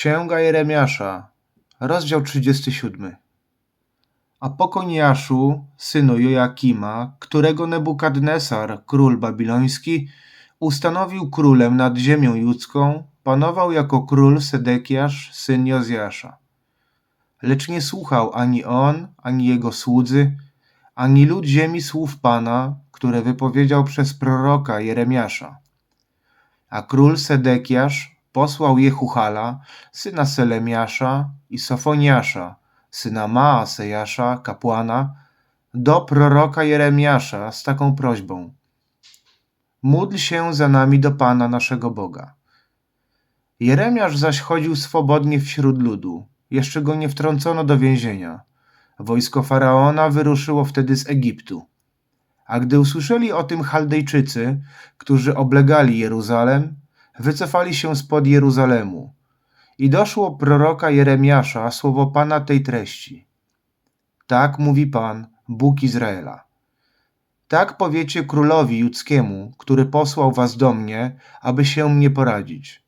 Księga Jeremiasza, rozdział 37. A po Koniaszu, synu Joakima, którego Nebukadnesar, król babiloński, ustanowił królem nad ziemią judzką, panował jako król Sedekiasz, syn Jozjasza. Lecz nie słuchał ani on, ani jego słudzy, ani lud ziemi słów Pana, które wypowiedział przez proroka Jeremiasza. A król Sedekiasz posłał Jehuchala, syna Selemiasza i Sofoniasza, syna Maasejasza, kapłana, do proroka Jeremiasza z taką prośbą. Módl się za nami do Pana naszego Boga. Jeremiasz zaś chodził swobodnie wśród ludu, jeszcze go nie wtrącono do więzienia. Wojsko faraona wyruszyło wtedy z Egiptu. A gdy usłyszeli o tym Chaldejczycy, którzy oblegali Jeruzalem, wycofali się spod Jeruzalemu. I doszło proroka Jeremiasza słowo Pana tej treści. Tak mówi Pan, Bóg Izraela. Tak powiecie królowi judzkiemu, który posłał was do mnie, aby się mnie poradzić.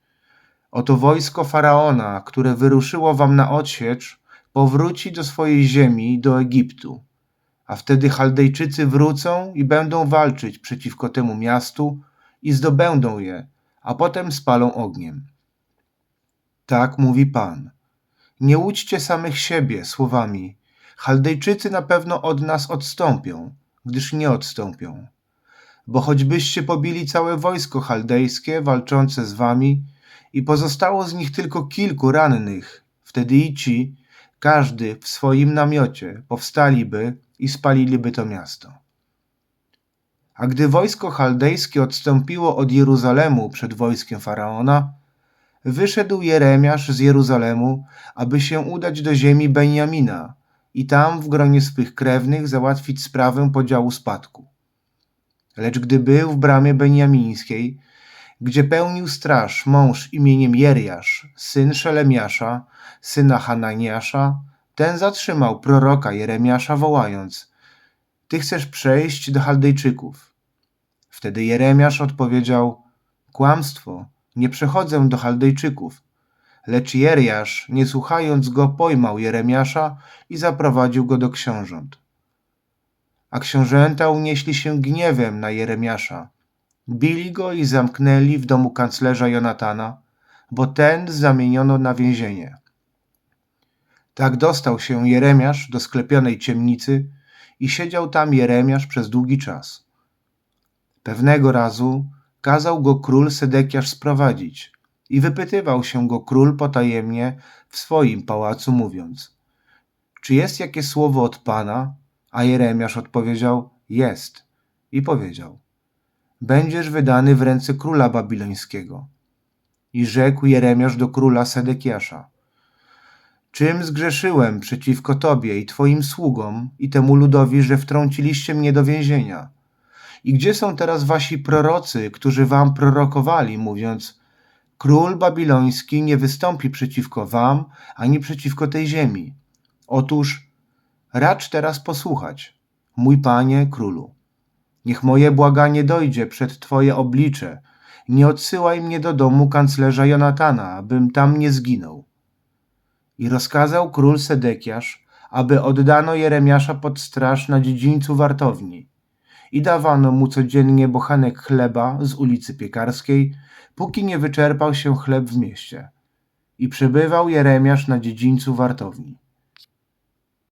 Oto wojsko faraona, które wyruszyło wam na odsiecz, powróci do swojej ziemi, do Egiptu. A wtedy Chaldejczycy wrócą i będą walczyć przeciwko temu miastu i zdobędą je, a potem spalą ogniem. Tak mówi Pan. Nie łudźcie samych siebie słowami. Chaldejczycy na pewno od nas odstąpią, gdyż nie odstąpią. Bo choćbyście pobili całe wojsko chaldejskie walczące z wami i pozostało z nich tylko kilku rannych, wtedy i ci, każdy w swoim namiocie, powstaliby i spaliliby to miasto. A gdy wojsko chaldejskie odstąpiło od Jeruzalemu przed wojskiem faraona, wyszedł Jeremiasz z Jeruzalemu, aby się udać do ziemi Benjamina i tam w gronie swych krewnych załatwić sprawę podziału spadku. Lecz gdy był w bramie benjamińskiej, gdzie pełnił straż mąż imieniem Jeriasz, syn Szelemiasza, syna Hananiasza, ten zatrzymał proroka Jeremiasza wołając Ty chcesz przejść do Chaldejczyków. Wtedy Jeremiasz odpowiedział Kłamstwo, nie przechodzę do Chaldejczyków. Lecz Jeriasz, nie słuchając go, pojmał Jeremiasza i zaprowadził go do książąt. A książęta unieśli się gniewem na Jeremiasza. Bili go i zamknęli w domu kanclerza Jonatana, bo ten zamieniono na więzienie. Tak dostał się Jeremiasz do sklepionej ciemnicy i siedział tam Jeremiasz przez długi czas. Pewnego razu kazał go król Sedekiasz sprowadzić i wypytywał się go król potajemnie w swoim pałacu, mówiąc: Czy jest jakie słowo od pana? A Jeremiasz odpowiedział: Jest. I powiedział: Będziesz wydany w ręce króla babilońskiego. I rzekł Jeremiasz do króla Sedekiasza: Czym zgrzeszyłem przeciwko Tobie i Twoim sługom i temu ludowi, że wtrąciliście mnie do więzienia? I gdzie są teraz wasi prorocy, którzy wam prorokowali, mówiąc: Król babiloński nie wystąpi przeciwko wam ani przeciwko tej ziemi? Otóż racz teraz posłuchać, mój panie królu. Niech moje błaganie dojdzie przed Twoje oblicze. Nie odsyłaj mnie do domu kanclerza Jonatana, abym tam nie zginął. I rozkazał król Sedekiasz, aby oddano Jeremiasza pod straż na dziedzińcu wartowni. I dawano mu codziennie bochanek chleba z ulicy Piekarskiej, póki nie wyczerpał się chleb w mieście. I przebywał Jeremiasz na dziedzińcu wartowni.